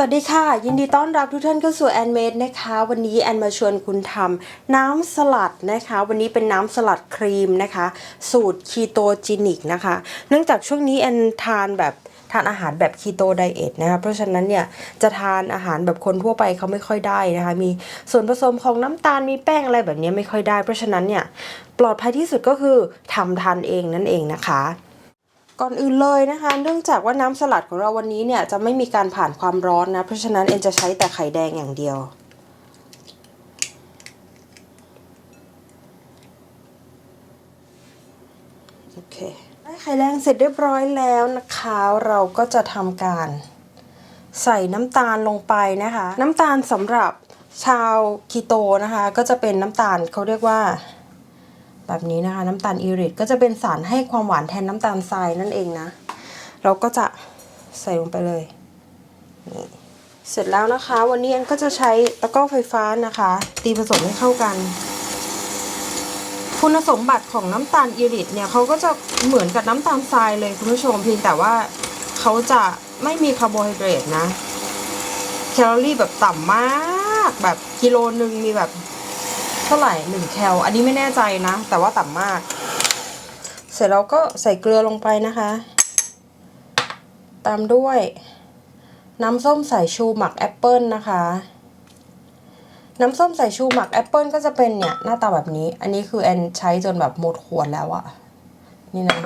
วัสดีค่ะ ยินดีต้อนรับทุกท่านเข้าสู่แอนเมดนะคะ วันนี้แอนมาชวนคุณทำน้ำสลัดนะคะ วันนี้เป็นน้ำสลัดครีมนะคะ สูตรคีโตจินิกนะคะ เนื่องจากช่วงนี้แอนทานแบบทานอาหารแบบคีโตไดเอทนะคะ เพราะฉะนั้นเนี่ยจะทานอาหารแบบคนทั่วไปเขาไม่ค่อยได้นะคะ มีส่วนผสมของน้ำตาลมีแป้งอะไรแบบนี้ไม่ค่อยได้ เพราะฉะนั้นเนี่ยปลอดภัยที่สุดก็คือทำทานเองนั่นเองนะคะ ก่อนอื่นเลยนะคะ เนื่องจากว่าน้ำสลัดของเราวันนี้เนี่ยจะไม่มีการผ่านความร้อนนะ เพราะฉะนั้นเอ็นจะใช้แต่ไข่แดงอย่างเดียว โอเคได้ไข่แดงเสร็จเรียบร้อยแล้วนะคะ เราก็จะทำการใส่น้ำตาลลงไปนะคะ น้ำตาลสำหรับชาวคีโตนะคะ ก็จะเป็นน้ำตาลเขาเรียกว่า แบบนี้นะคะ น้ำตาลอิริทก็จะเป็นสารให้ความหวานแทนน้ำตาลทรายนั่นเองนะ เราก็จะใส่ลงไปเลยนี่เสร็จแล้วนะคะ วันนี้แอนก็จะใช้ตะกร้อไฟฟ้านะคะ ตีผสมให้เข้ากัน คุณสมบัติของน้ำตาลอิริทเนี่ยเขาก็จะเหมือนกับน้ำตาลทรายเลยคุณผู้ชมเพียงแต่ว่าเขาจะไม่มีคาร์โบไฮเดรตนะ แคลอรี่แบบต่ำมาก แบบกิโลหนึ่งมีแบบ ท่าไหร่หนึ่งแคลอันนี้ไม่แน่ใจนะ แต่ว่าต่ำมาก เสร็จแล้วก็ใส่เกลือลงไปนะคะ ตามด้วย น้ำส้มสายชูหมักแอปเปิลนะคะ น้ำส้มสายชูหมักแอปเปิลก็จะเป็นเนี่ยหน้าตาแบบนี้ อันนี้คือแอนใช้จนแบบหมดขวดแล้วอะนี่นะ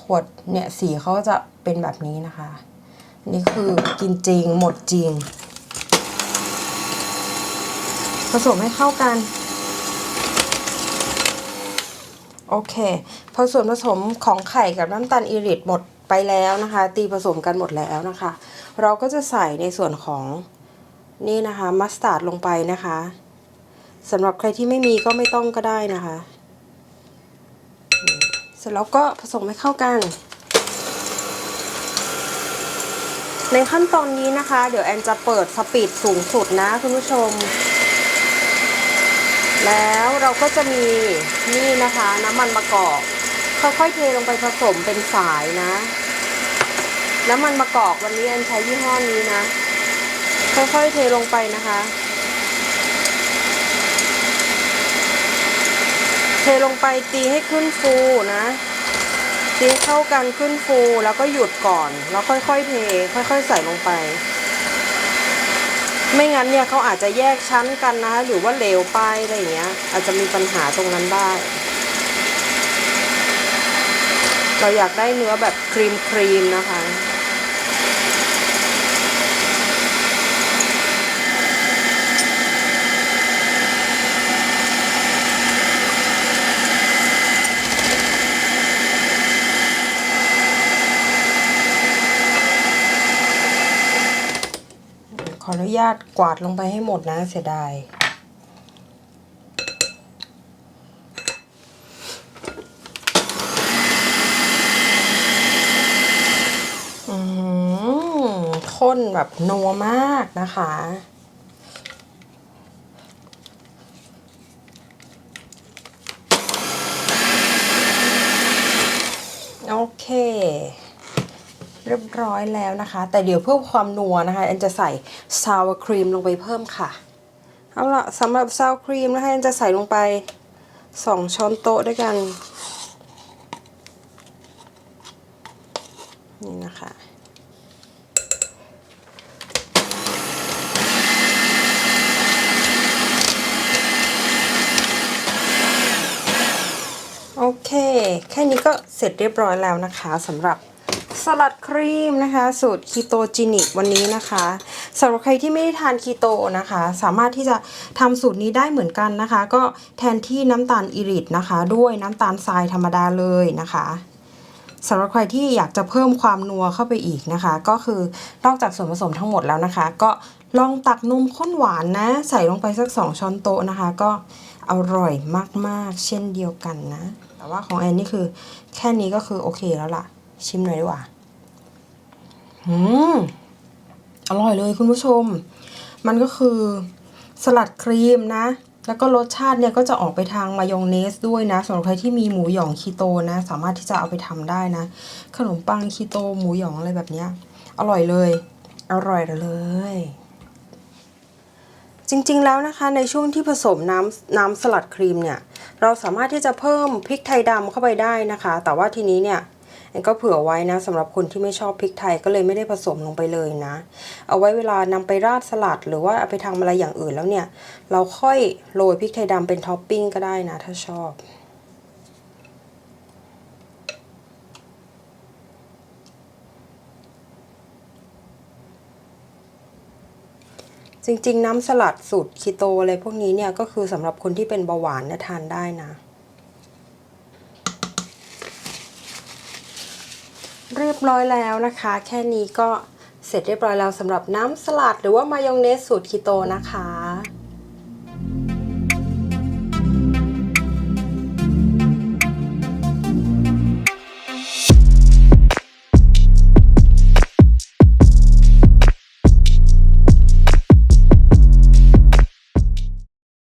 ขวดเนี่ยสีเขาจะเป็นแบบนี้นะคะ นี่คือกินจริงหมดจริง ผสมให้เข้ากัน โอเค พอส่วนผสมของไข่กับน้ำตาลอิริทหมดไปแล้วนะคะ ตีผสมกันหมดแล้วนะคะ เราก็จะใส่ในส่วนของนี่นะคะมัสตาร์ดลงไปนะคะสำหรับใครที่ไม่มีก็ไม่ต้องก็ได้นะคะ เสร็จแล้วก็ผสมให้เข้ากัน ในขั้นตอนนี้นะคะ เดี๋ยวแอนจะเปิดสปีดสูงสุดนะคุณผู้ชม แล้วเราก็จะมีนี่นะคะน้ำมันมะกอกค่อยๆเทลงไปผสมเป็นสายนะ น้ำมันมะกอกวันนี้แอนใช้ยี่ห้อนี้นะ ค่อยๆเทลงไปนะคะ เทลงไปตีให้ขึ้นฟูนะตีเข้ากันขึ้นฟูแล้วก็หยุดก่อน แล้วค่อยๆเท ค่อยๆใส่ลงไป ไม่งั้นเนี่ยเขาอาจจะแยกชั้นกันนะ หรือว่าเหลวไปอะไรอย่างเงี้ย อาจจะมีปัญหาตรงนั้นได้เราอยากได้เนื้อแบบครีมครีมนะคะ ออนุญาตกวาดลงไปให้หมดนะเสียดายอืมข้นแบบนัวมากนะคะ โอเค เรียบร้อยแล้วนะคะ แต่เดี๋ยวเพื่อความนัวนะคะแอนจะใส่ซาวครีมลงไปเพิ่มค่ะเอาละสำหรับซาวครีมนะคะแอนจะใส่ลงไป 2 ช้อนโต๊ะด้วยกันนี่นะคะโอเค แค่นี้ก็เสร็จเรียบร้อยแล้วนะคะสำหรับ สลัดครีมนะคะ สูตรคีโตจินิกวันนี้นะคะสำหรับใครที่ไม่ได้ทานคีโตนะคะ สามารถที่จะทำสูตรนี้ได้เหมือนกันนะคะ ก็แทนที่น้ำตาลอิริทนะคะ ด้วยน้ำตาลทรายธรรมดาเลยนะคะสำหรับใครที่อยากจะเพิ่มความนัวเข้าไปอีกนะคะ ก็คือนอกจากส่วนผสมทั้งหมดแล้วนะคะ ก็ลองตักนมข้นหวานนะ ใส่ลงไปสัก 2 ช้อนโต๊ะนะคะ ก็อร่อยมากๆ เช่นเดียวกันนะ แต่ว่าของแอนนี่คือแค่นี้ก็คือโอเคแล้วล่ะ ชิมหน่อยดีกว่า อืมอร่อยเลยคุณผู้ชม มันก็คือสลัดครีมนะ แล้วก็รสชาติเนี่ยก็จะออกไปทางมายองเนสด้วยนะสำหรับใครที่มีหมูหยองคีโตนะ สามารถที่จะเอาไปทำได้นะ ขนมปังคีโตหมูหยองอะไรแบบเนี้ย อร่อยเลย อร่อยเลยจริงๆ แล้วนะคะในช่วงที่ผสมน้ำน้ำสลัดครีมเนี่ย เราสามารถที่จะเพิ่มพริกไทยดำเข้าไปได้นะคะ แต่ว่าทีนี้เนี่ย แอนก็เผื่อไว้นะสำหรับคนที่ไม่ชอบพริกไทยก็เลยไม่ได้ผสมลงไปเลยนะ เอาไว้เวลานำไปราดสลัด หรือว่าเอาไปทำอะไรอย่างอื่นแล้วเนี่ย เราค่อยโรยพริกไทยดำเป็นท็อปปิ้งก็ได้นะ ถ้าชอบจริงๆ น้ำสลัดสูตรคีโตอะไรพวกนี้เนี่ยก็คือสำหรับคนที่เป็นเบาหวานเนี่ยทานได้นะ เรียบร้อยแล้วนะคะ แค่นี้ก็เสร็จเรียบร้อยแล้วสำหรับน้ำสลัดหรือว่ามายองเนสสูตรคีโตนะคะ